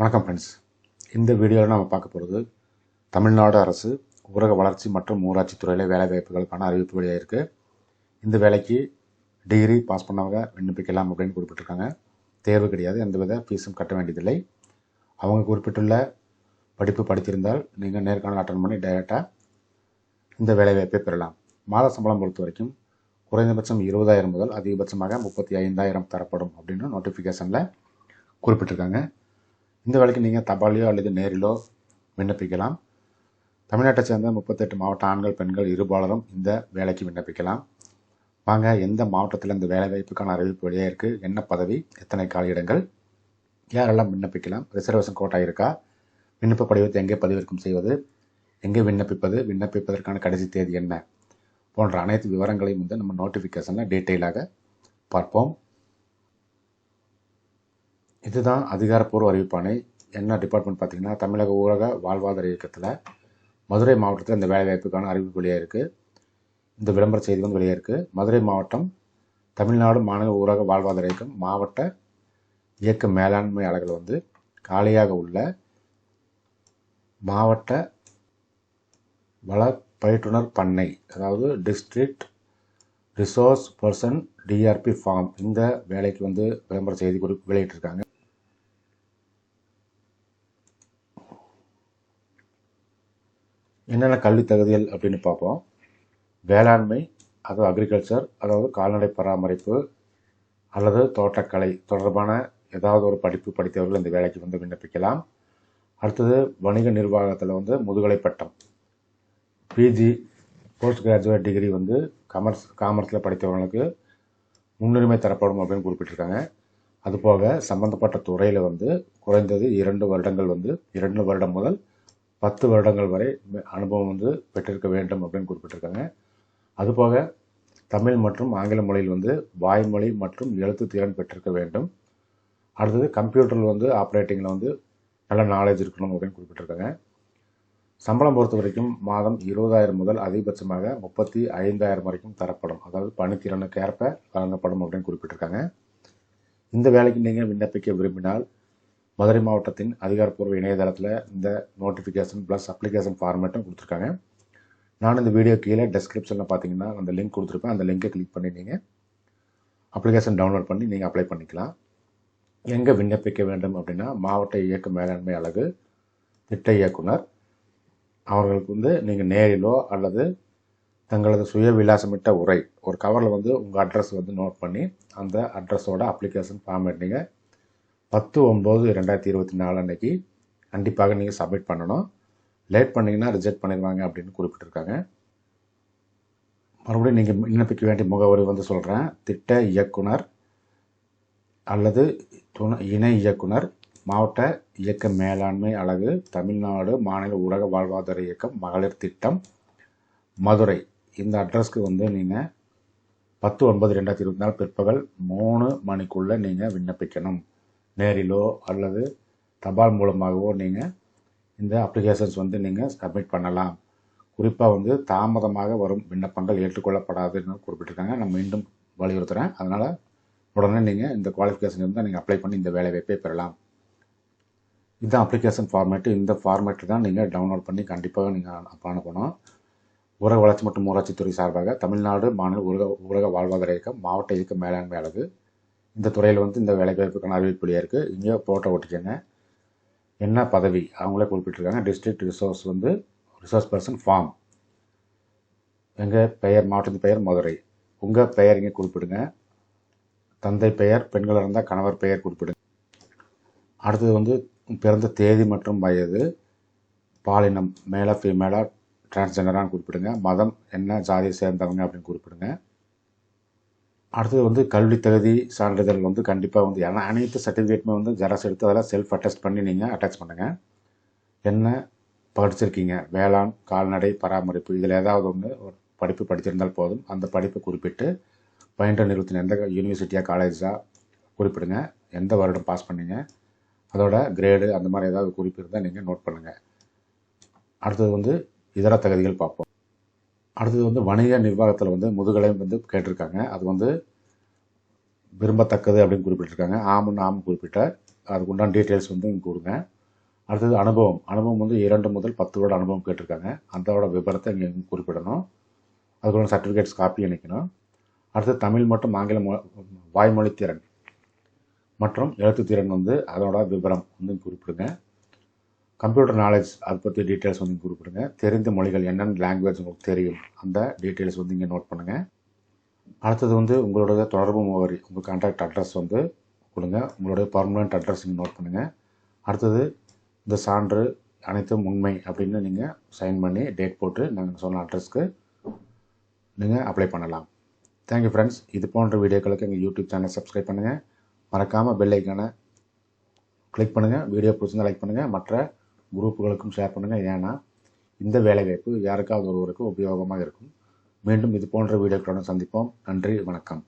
வணக்கம் ஃப்ரெண்ட்ஸ் இந்த வீடியோவில் நம்ம பார்க்க போகிறது தமிழ்நாடு அரசு ஊரக வளர்ச்சி மற்றும் ஊராட்சி துறையில் வேலைவாய்ப்புகளுக்கான அறிவிப்பு வெளியாக இருக்குது இந்த வேலைக்கு டிகிரி பாஸ் பண்ணவங்க விண்ணப்பிக்கலாம் அப்படின்னு குறிப்பிட்டிருக்காங்க. தேர்வு கிடையாது எந்தவித ஃபீஸும் கட்ட வேண்டியதில்லை. அவங்க குறிப்பிட்டுள்ள படிப்பு படித்திருந்தால் நீங்கள் நேர்காணல் அட்டன் பண்ணி டைரெக்டாக இந்த வேலைவாய்ப்பை பெறலாம். மாத சம்பளம் பொறுத்த வரைக்கும் குறைந்தபட்சம் இருபதாயிரம் முதல் அதிகபட்சமாக முப்பத்தி ஐந்தாயிரம் தரப்படும் அப்படின்னு நோட்டிஃபிகேஷனில் குறிப்பிட்டிருக்காங்க. இந்த வேலைக்கு நீங்கள் தபாலையோ அல்லது நேரிலோ விண்ணப்பிக்கலாம். தமிழ்நாட்டை சேர்ந்த முப்பத்தெட்டு மாவட்ட ஆண்கள் பெண்கள் இருபாலரும் இந்த வேலைக்கு விண்ணப்பிக்கலாம். வாங்க எந்த மாவட்டத்தில் இந்த வேலைவாய்ப்புக்கான அறிவிப்பு வெளியாக இருக்குது என்ன பதவி? எத்தனை காலியிடங்கள்? யாரெல்லாம் விண்ணப்பிக்கலாம்? ரிசர்வேஷன் கோட்டா இருக்கா? விண்ணப்ப படிவத்தை எங்கே பதிவிறக்கம் செய்வது? எங்கே விண்ணப்பிப்பது? விண்ணப்பிப்பதற்கான கடைசி தேதி என்ன? போன்ற அனைத்து விவரங்களையும் வந்து நம்ம நோட்டிஃபிகேஷனில் டீட்டெயிலாக பார்ப்போம். இதுதான் அதிகாரப்பூர்வ அறிவிப்பானை என்ன டிபார்ட்மெண்ட் பார்த்தீங்கன்னா தமிழக ஊரக வாழ்வாதார இயக்கத்தில் மதுரை மாவட்டத்தில் இந்த வேலைவாய்ப்புக்கான அறிவிப்பு வெளியாக இருக்குது இந்த விளம்பர செய்தி வந்து வெளியாக இருக்குது மதுரை மாவட்டம் தமிழ்நாடு மாநில ஊரக வாழ்வாதார இயக்கம் மாவட்ட இயக்க மேலாண்மை அலகில் வந்து காலியாக உள்ள மாவட்ட வள பயிற்றுனர் பண்ணை அதாவது district resource person DRP form இந்த வேலைக்கு வந்து விளம்பர செய்தி குறிப்பு வெளியிட்டிருக்காங்க. என்னென்ன கல்வி தகுதிகள் அப்படின்னு பார்ப்போம். வேளாண்மை அதாவது அக்ரிகல்ச்சர் அதாவது கால்நடை பராமரிப்பு அல்லது தோட்டக்கலை தொடர்பான ஏதாவது ஒரு படிப்பு படித்தவர்கள் இந்த வேலைக்கு வந்து விண்ணப்பிக்கலாம். அடுத்தது வணிக நிர்வாகத்தில் வந்து முதுகலை பட்டம். பிஜி போஸ்ட் கிராஜுவேட் டிகிரி வந்து காமர்ஸ் காமர்ஸில் படித்தவங்களுக்கு முன்னுரிமை தரப்படும் அப்படின்னு குறிப்பிட்டிருக்காங்க. அதுபோக சம்மந்தப்பட்ட துறையில் வந்து குறைந்தது இரண்டு வருடங்கள் வந்து இரண்டு வருடம் முதல் பத்து வருடங்கள் வரை அனுபவம் வந்து பெற்றிருக்க வேண்டும் அப்படின்னு குறிப்பிட்டிருக்காங்க. அதுபோக தமிழ் மற்றும் ஆங்கில மொழியில் வந்து வாய்மொழி மற்றும் எழுத்து திறன் பெற்றிருக்க வேண்டும். அடுத்தது கம்ப்யூட்டரில் வந்து ஆப்ரேட்டிங்கில் வந்து நல்ல நாலேஜ் இருக்கணும் அப்படின்னு குறிப்பிட்டிருக்காங்க. சம்பளம் பொறுத்த வரைக்கும் மாதம் இருபதாயிரம் முதல் அதிகபட்சமாக முப்பத்தி ஐந்தாயிரம் வரைக்கும் தரப்படும். அதாவது பணித்திறனுக்கு ஏற்ப வழங்கப்படும் அப்படின்னு குறிப்பிட்டிருக்காங்க. இந்த வேலைக்கு நீங்கள் விண்ணப்பிக்க விரும்பினால் மதுரை மாவட்டத்தின் அதிகாரப்பூர்வ இணையதளத்தில் இந்த நோட்டிஃபிகேஷன் ப்ளஸ் அப்ளிகேஷன் ஃபார்மேட்டும் கொடுத்துருக்காங்க. நான் இந்த வீடியோ கீழே டெஸ்கிரிப்ஷனில் பார்த்தீங்கன்னா அந்த லிங்க் கொடுத்துருப்பேன். அந்த லிங்கை கிளிக் பண்ணி நீங்கள் அப்ளிகேஷன் டவுன்லோட் பண்ணி நீங்கள் அப்ளை பண்ணிக்கலாம். எங்கே விண்ணப்பிக்க வேண்டும் அப்படின்னா மாவட்ட இயக்க மேலாண்மை அழகு திட்ட இயக்குனர். அவர்களுக்கு வந்து நீங்கள் நேரிலோ அல்லது தங்களது சுய விலாசமிட்ட உரை ஒரு கவரில் வந்து உங்கள் அட்ரஸ் வந்து நோட் பண்ணி அந்த அட்ரஸோட அப்ளிகேஷன் ஃபார்மேட் நீங்கள் பத்து ஒம்பது ரெண்டாயிரத்தி இருபத்தி நாலு அன்னைக்கு கண்டிப்பாக நீங்கள் சப்மிட் பண்ணணும். லேட் பண்ணிங்கன்னா ரிஜெக்ட் பண்ணிடுவாங்க அப்படின்னு குறிப்பிட்டிருக்காங்க. மறுபடியும் நீங்கள் விண்ணப்பிக்க வேண்டிய முகவரி வந்து சொல்கிறேன் திட்ட இயக்குனர் அல்லது துணை இணை இயக்குனர் மாவட்ட இயக்க மேலாண்மை அலகு தமிழ்நாடு மாநில ஊடக வாழ்வாதார இயக்கம் மகளிர் திட்டம் மதுரை. இந்த அட்ரஸ்க்கு வந்து நீங்கள் பத்து ஒன்பது ரெண்டாயிரத்தி இருபத்தி நாலு பிற்பகல் மூணு மணிக்குள்ளே நீங்கள் விண்ணப்பிக்கணும். நேரிலோ அல்லது தபால் மூலமாகவோ நீங்கள் இந்த அப்ளிகேஷன்ஸ் வந்து நீங்கள் சப்மிட் பண்ணலாம். குறிப்பாக வந்து தாமதமாக வரும் விண்ணப்பங்கள் ஏற்றுக்கொள்ளப்படாதுன்னு குறிப்பிட்டிருக்காங்க. நான் மீண்டும் வலியுறுத்துகிறேன் அதனால் உடனே நீங்கள் இந்த குவாலிஃபிகேஷன் இருந்தால் நீங்கள் அப்ளை பண்ணி இந்த வேலைவாய்ப்பை பெறலாம். இதுதான் அப்ளிகேஷன் ஃபார்மேட்டு இந்த ஃபார்மேட்டு தான் நீங்கள் டவுன்லோட் பண்ணி கண்டிப்பாக நீங்கள் அனுப்பணும் ஊரக வளர்ச்சி மற்றும் ஊராட்சித்துறை சார்பாக தமிழ்நாடு மாநில ஊரக ஊரக வாழ்வாதார இயக்கம் மாவட்ட இயக்க மேலாண்மை அளவு இந்த துறையில் வந்து இந்த வேலைவாய்ப்புக்கான அறிவிப்புலையாக இருக்குது இங்கே போட்டோ ஒட்டிக்கங்க என்ன பதவி? அவங்களே குறிப்பிட்டிருக்காங்க. டிஸ்ட்ரிக்ட் ரிசோர்ஸ் வந்து ரிசோர்ஸ் பர்சன் ஃபார்ம் எங்கள் பெயர் மாவட்டத்தின் பெயர் மதுரை. உங்கள் பெயர் இங்கே குறிப்பிடுங்க. தந்தை பெயர் பெண்களாக இருந்தால் கணவர் பெயர் குறிப்பிடுங்க. அடுத்தது வந்து பிறந்த தேதி மற்றும் வயது பாலினம் மேலே ஃபீமேலாக டிரான்ஸ்ஜெண்டரானு குறிப்பிடுங்க. மதம் என்ன ஜாதியை சேர்ந்தவங்க அப்படின்னு குறிப்பிடுங்க. அடுத்தது வந்து கல்வி தகுதி சான்றிதழ் வந்து கண்டிப்பாக வந்து ஏன்னா அனைத்து சர்டிஃபிகேட்டுமே வந்து ஜெராக்ஸ் எடுத்து அதெல்லாம் செல்ஃப் அட்டாச் பண்ணி நீங்கள் அட்டாச் பண்ணுங்கள் என்ன படிச்சிருக்கீங்க? வேளாண் கால்நடை பராமரிப்பு இதில் ஏதாவது ஒன்று ஒரு படிப்பு படிச்சிருந்தால் போதும். அந்த படிப்பை குறிப்பிட்டு பயின்ற நிறுவனத்தின் எந்த யூனிவர்சிட்டியாக காலேஜாக குறிப்பிடுங்க. எந்த வருடம் பாஸ் பண்ணீங்க? அதோட கிரேடு அந்த மாதிரி ஏதாவது குறிப்பு இருந்தால் நீங்கள் நோட் பண்ணுங்கள் அடுத்தது வந்து இதர தகுதிகள் பார்ப்போம். அடுத்தது வந்து வணிக நிர்வாகத்தில் வந்து முதுகலை வந்து கேட்டிருக்காங்க. அது வந்து விரும்பத்தக்கது அப்படின்னு குறிப்பிட்டிருக்காங்க. ஆமுன்னு ஆம் குறிப்பிட்ட அதுக்கு உண்டான டீட்டெயில்ஸ் வந்து இங்கே கொடுங்க. அடுத்தது அனுபவம். அனுபவம் வந்து இரண்டு முதல் பத்து வருட அனுபவம் கேட்டிருக்காங்க. அதோட விபரத்தை இங்கே குறிப்பிடணும். அதுக்குள்ள சர்டிஃபிகேட்ஸ் காப்பி அனுக்கணும் அடுத்து தமிழ் மற்றும் ஆங்கில மொ வாய்மொழி திறன் மற்றும் எழுத்து திறன் வந்து அதோட விவரம் வந்து குறிப்பிடுங்க. கம்ப்யூட்டர் நாலேஜ் அதை பற்றி டீட்டெயில்ஸ் வந்து இங்க குறிப்பிடுங்க. தெரிந்த மொழிகள் என்னென்ன லாங்குவேஜ் உங்களுக்கு தெரியும் அந்த டீட்டெயில்ஸ் வந்து இங்கே நோட் பண்ணுங்கள் அடுத்தது வந்து உங்களோட தொடர்பு முகவரி உங்கள் கான்டாக்ட் அட்ரஸ் வந்து கொடுங்க. உங்களுடைய பர்மனெண்ட் அட்ரஸ் நீங்கள் நோட் பண்ணுங்கள் அடுத்தது இந்த சான்று அனைத்தும் உண்மை அப்படின்னு நீங்கள் சைன் பண்ணி டேட் போட்டு நாங்கள் சொன்ன அட்ரஸ்க்கு நீங்கள் அப்ளை பண்ணலாம். தேங்க்யூ ஃப்ரெண்ட்ஸ் இது போன்ற வீடியோக்களுக்கு எங்கள் யூடியூப் சேனல் சப்ஸ்கிரைப் பண்ணுங்கள் மறக்காமல் பெல் ஐக்கானை கிளிக் பண்ணுங்கள் வீடியோ பிடிச்சிருந்தா லைக் பண்ணுங்கள் மற்ற குரூப்புகளுக்கும் ஷேர் பண்ணுங்கள் ஏன்னா இந்த வேலைவாய்ப்பு யாருக்காவது ஒருவருக்கு உபயோகமாக இருக்கும். மீண்டும் இது போன்ற வீடியோக்களுடன் சந்திப்போம். நன்றி வணக்கம்.